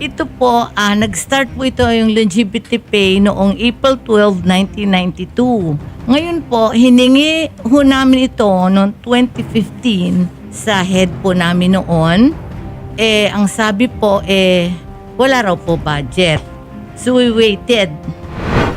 Ito po, ah, nag-start po ito yung longevity pay noong April 12, 1992. Ngayon po, hiningi ho namin ito noong 2015 sa head po namin noon. Eh, ang sabi po, eh, wala raw po budget. So we waited.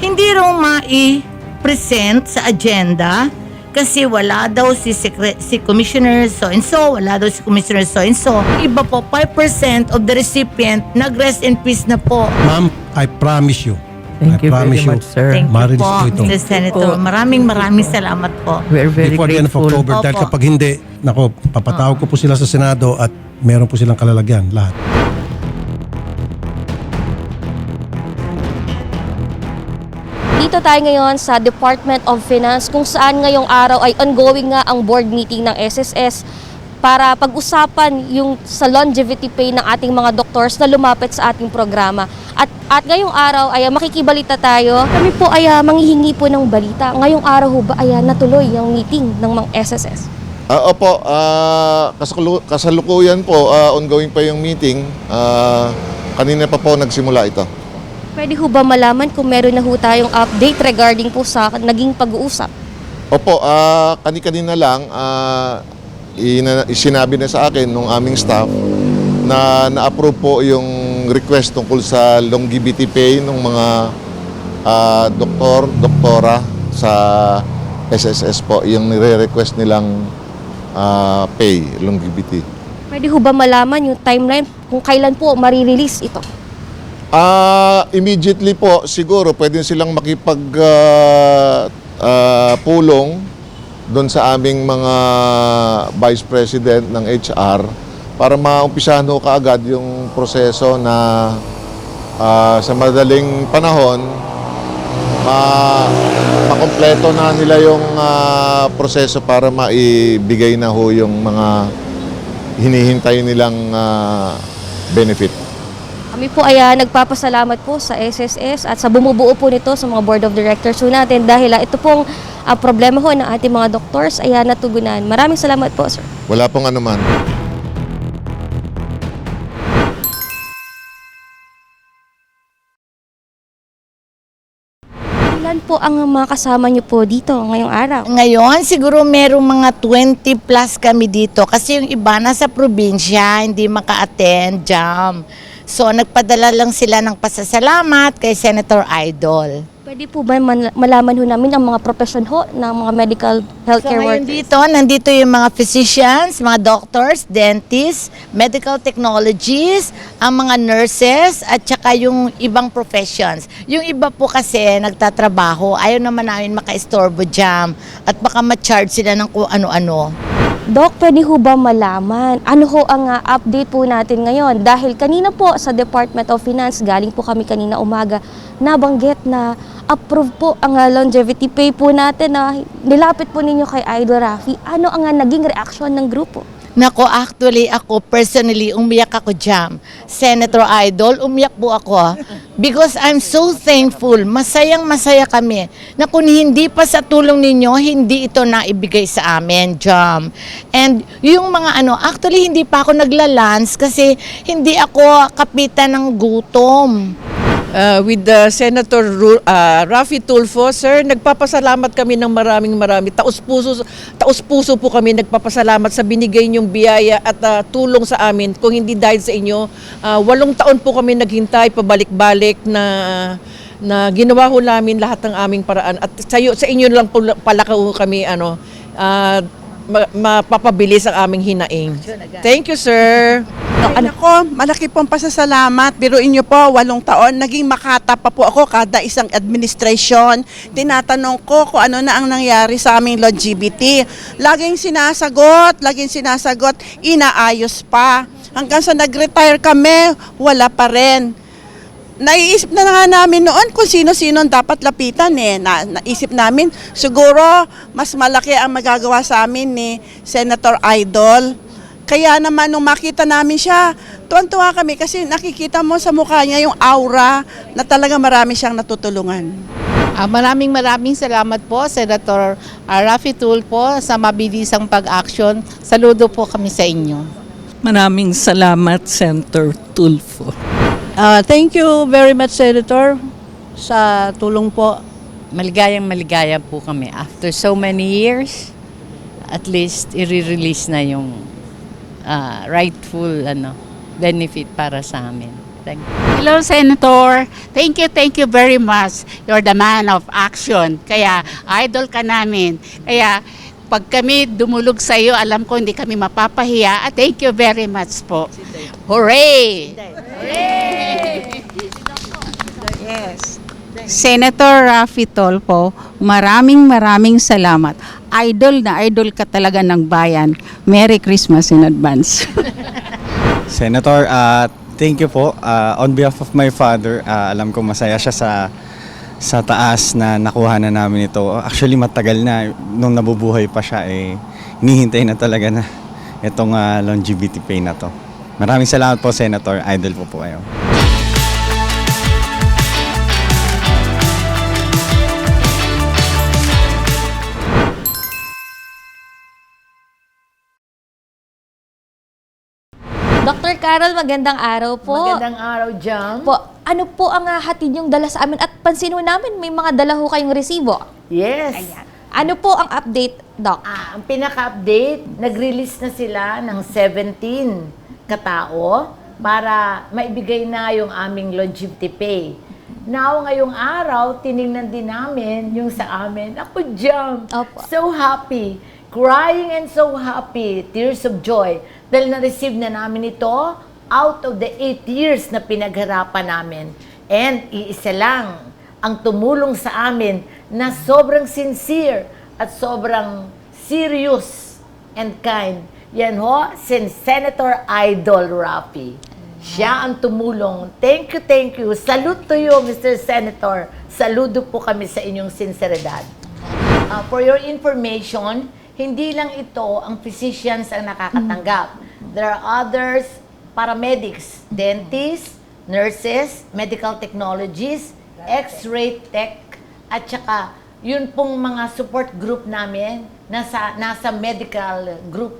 Hindi raw mai-present sa agenda kasi wala daw si, secre- si Commissioner so and so, wala daw si Commissioner so and so. Iba po, 5% of the recipient nag-rest in peace na po. Ma'am, I promise you. Thank I you promise very much, you. sir. Thank you po, po ito. Mr. Senator. Maraming maraming salamat po. We are very Before the end of grateful. October. Dahil Opo. kapag hindi, nako, papatawag ko po sila sa Senado at meron po silang kalalagyan, lahat. Dito tayo ngayon sa Department of Finance kung saan ngayong araw ay ongoing nga ang board meeting ng SSS para pag-usapan yung sa longevity pay ng ating mga doctors na lumapit sa ating programa. At, at ngayong araw ay makikibalita tayo. Kami po ay ah, manghihingi po ng balita. Ngayong araw ho ba ay ah, natuloy yung meeting ng mga SSS? Ah, opo, kasalu- kasalukuyan po, ah, ongoing pa yung meeting. Ah, kanina pa po nagsimula ito. Pwede ho ba malaman kung meron na ho tayong update regarding po sa naging pag-uusap? Opo, ah, kani-kanina lang, ah, ina- sinabi na sa akin nung aming staff na na-approve po yung request tungkol sa longevity pay ng mga ah, doktor, doktora sa SSS po, yung nire-request nilang ah, pay, longevity. Pwede ho ba malaman yung timeline kung kailan po marirelease ito? Ah, immediately po siguro pwede silang makipag ah, ah, pulong doon sa aming mga vice president ng HR para maumpisahan ho kaagad yung proseso na ah, sa madaling panahon ma makompleto na nila yung ah, proseso para maibigay na ho yung mga hinihintay nilang ah, benefit. Kami po ay ah, nagpapasalamat po sa SSS at sa bumubuo po nito sa mga board of directors po natin dahil ah, ito pong ah, problema ho ng ating mga doctors ay ah, natugunan. Maraming salamat po, sir. Wala pong anuman. Ilan po ang mga kasama niyo po dito ngayong araw? Ngayon, siguro merong mga 20 plus kami dito kasi yung iba nasa probinsya, hindi maka-attend, jam. So, nagpadala lang sila ng pasasalamat kay Senator Idol. Pwede po ba man- malaman ho namin ang mga profession ho ng mga medical So healthcare ngayon workers? dito, nandito yung mga physicians, mga doctors, dentists, medical technologists, ang mga nurses, at saka yung ibang professions. Yung iba po kasi nagtatrabaho, ayaw naman namin maka-estorbo jam at baka ma-charge sila ng kung ano-ano. Doc, pwede ho ba malaman ano ho ang ah, update po natin ngayon? Dahil kanina po sa Department of Finance, galing po kami kanina umaga, nabanggit na approve po ang ah, longevity pay po natin na nilapit po ninyo kay Idol Rafi. Ano ang ah, naging reaksyon ng grupo? Nako, actually ako, personally, umiyak ako jam. Senator Idol, umiyak po ako. ah. Because I'm so thankful. Masayang masaya kami na kung hindi pa sa tulong ninyo, hindi ito naibigay sa amin, jam. And yung mga ano, actually hindi pa ako naglalans kasi hindi ako kapitan ng gutom. Uh, with the Senator Ru- uh, Rafi Tulfo, sir, nagpapasalamat kami ng maraming marami. Taos-puso, taos-puso po kami nagpapasalamat sa binigay niyong biyaya at uh, tulong sa amin. Kung hindi dahil sa inyo, uh, walong taon po kami naghintay pabalik-balik na na ginawa ho namin lahat ng aming paraan at sa, iyo- sa inyo lang po pala kami ano uh, ma- mapapabilis ang aming hinaing. Thank you, sir. Ay, nako, malaki pong pasasalamat. Biruin niyo po, walong taon, naging makata pa po ako kada isang administration. Tinatanong ko kung ano na ang nangyari sa aming longevity. Laging sinasagot, laging sinasagot, inaayos pa. Hanggang sa nag-retire kami, wala pa rin. Naiisip na nga namin noon kung sino-sino dapat lapitan eh. Na, naisip namin, siguro mas malaki ang magagawa sa amin ni Senator Idol. Kaya naman nung makita namin siya, tuwan-tuwa kami kasi nakikita mo sa mukha niya yung aura na talaga marami siyang natutulungan. Ah, maraming maraming salamat po, Senator ah, Rafi Tulfo, sa mabilisang pag-action. Saludo po kami sa inyo. Maraming salamat, Senator Tulfo. Ah, thank you very much, Senator, sa tulong po. maligayang maligaya po kami. After so many years, at least i-release na yung ah, rightful ano benefit para sa amin. Thank you. Hello, Senator. Thank you, thank you very much. You're the man of action. Kaya, idol ka namin. Kaya, pag kami dumulog sa iyo, alam ko hindi kami mapapahiya. At thank you very much po. Hooray! Yes. Senator Rafi Tolpo, maraming maraming salamat. Idol na idol ka talaga ng bayan. Merry Christmas in advance. Senator, uh, thank you po. Uh, on behalf of my father, uh, alam ko masaya siya sa sa taas na nakuha na namin ito. Actually, matagal na. Nung nabubuhay pa siya, eh, hinihintay na talaga na itong uh, longevity pay na to. Maraming salamat po, Senator. Idol po po kayo. Dr. Carol, magandang araw po. Magandang araw, Jam. Po, ano po ang ah, hatid yung dala sa amin? At pansin ho namin, may mga dala ho kayong resibo. Yes. Ano po ang update, Doc? Ah, ang pinaka-update, nag-release na sila ng 17 katao para maibigay na yung aming longevity pay. Now, ngayong araw, tiningnan din namin yung sa amin. Ako, Jam, Opo. so happy. Crying and so happy. Tears of joy. Dahil na-receive na namin ito out of the 8 years na pinagharapan namin. And iisa lang ang tumulong sa amin na sobrang sincere at sobrang serious and kind. Yan ho, si Senator Idol Rafi. Siya ang tumulong. Thank you, thank you. Salute to you, Mr. Senator. Saludo po kami sa inyong sinseridad. Uh, for your information, hindi lang ito ang physicians ang nakakatanggap. There are others, paramedics, dentists, nurses, medical technologies, x-ray tech, at saka yun pong mga support group namin nasa, nasa medical group.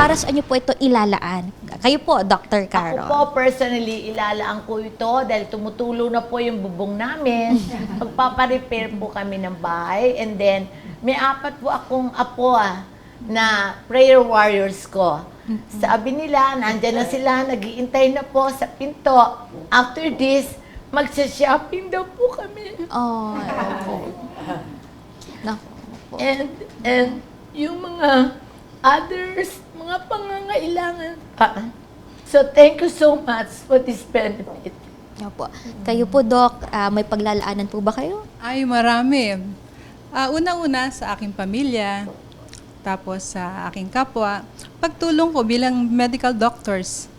Para sa inyo po ito ilalaan? Kayo po, Dr. Ako Carol. po personally, ilalaan ko ito dahil tumutulo na po yung bubong namin. Magpaparepair po kami ng bahay. And then, may apat po akong apo ah, na prayer warriors ko. Sabi nila, nandyan na sila, nagiintay na po sa pinto. After this, magsha-shopping daw po kami. Oh, opo. Naku. And, and yung mga others, mga pangangailangan. Ah, so, thank you so much for this benefit. Opo. Kayo po, Doc, ah, may paglalaanan po ba kayo? Ay, marami. Ah, Una-una sa aking pamilya, tapos sa aking kapwa, pagtulong ko bilang medical doctors.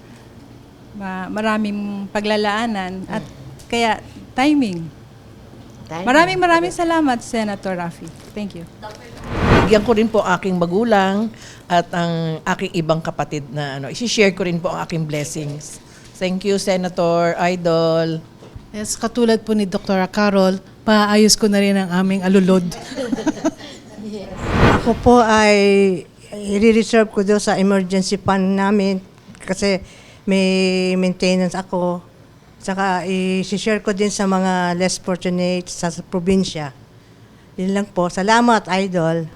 Ma- maraming paglalaanan at kaya timing. Maraming maraming salamat, Senator Rafi. Thank you. Bigyan ko rin po aking magulang at ang aking ibang kapatid na ano, isi-share ko rin po ang aking blessings. Thank you, Senator, Idol. Yes, katulad po ni Dr. Carol, paayos ko na rin ang aming alulod. Ako po ay i-reserve ko doon sa emergency fund namin kasi may maintenance ako. Saka i-share ko din sa mga less fortunate sa, probinsya. Yun lang po. Salamat, Idol.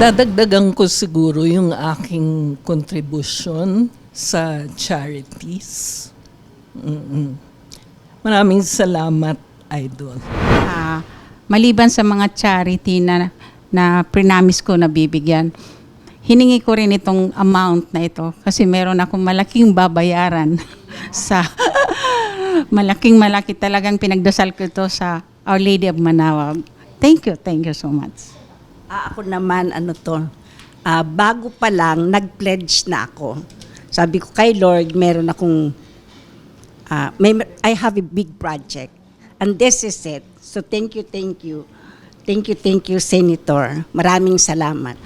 Dadagdagan ko siguro yung aking contribution sa charities. Mm-mm. Maraming salamat, Idol. Ah, maliban sa mga charity na na prinamis ko na bibigyan, hiningi ko rin itong amount na ito kasi meron akong malaking babayaran sa malaking malaki talagang pinagdasal ko ito sa Our Lady of Manawag. Thank you, thank you so much. Ah, ako naman, ano to, ah, bago pa lang, nag-pledge na ako. Sabi ko kay Lord, meron akong, ah, may, I have a big project. And this is it. So thank you, thank you. Thank you, thank you, Senator. Maraming salamat.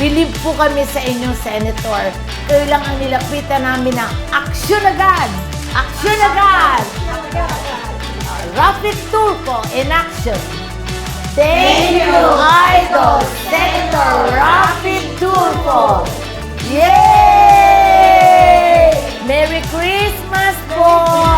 Believe po kami sa inyo, Senator. Kayo lang ang nilapitan namin ng aksyon agad! Aksyon agad! Rapid Tulpo in action! Thank you, Idol Senator Rapid Tulpo! Yay! Merry Christmas po!